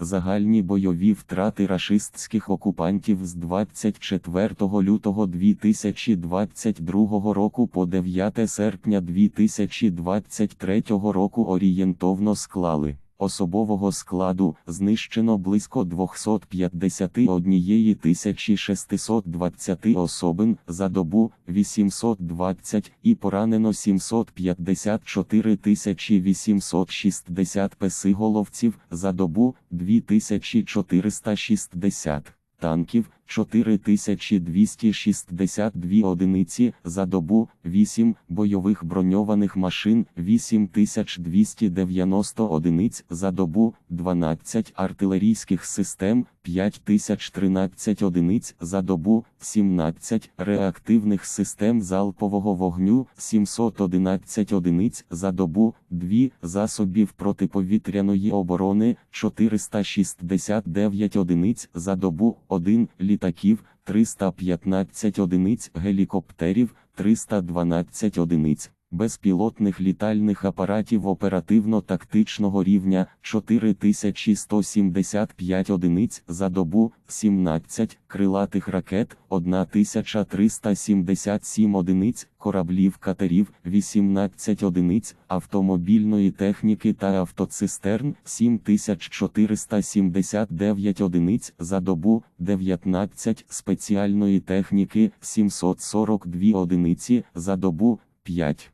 Загальні бойові втрати рашистських окупантів з 24 лютого 2022 року по 9 серпня 2023 року орієнтовно склали. Особового складу знищено близько 251 620 особин за добу 820 і поранено 754 860 песиголовців за добу 2460 танків 4262 одиниці за добу, 8 бойових броньованих машин 8290 одиниць за добу, 12 артилерійських систем 5013 одиниць за добу, 17 реактивних систем залпового вогню 711 одиниць за добу, 2 засобів протиповітряної оборони 469 одиниць за добу, 1 літаків 315 одиниць гелікоптерів 312 одиниць. Безпілотних літальних апаратів оперативно-тактичного рівня 4175 одиниць за добу, 17 крилатих ракет, 1377 одиниць, кораблів катерів, 18 одиниць, автомобільної техніки та автоцистерн, 7479 одиниць за добу, 19 спеціальної техніки, 742 одиниці за добу, 5.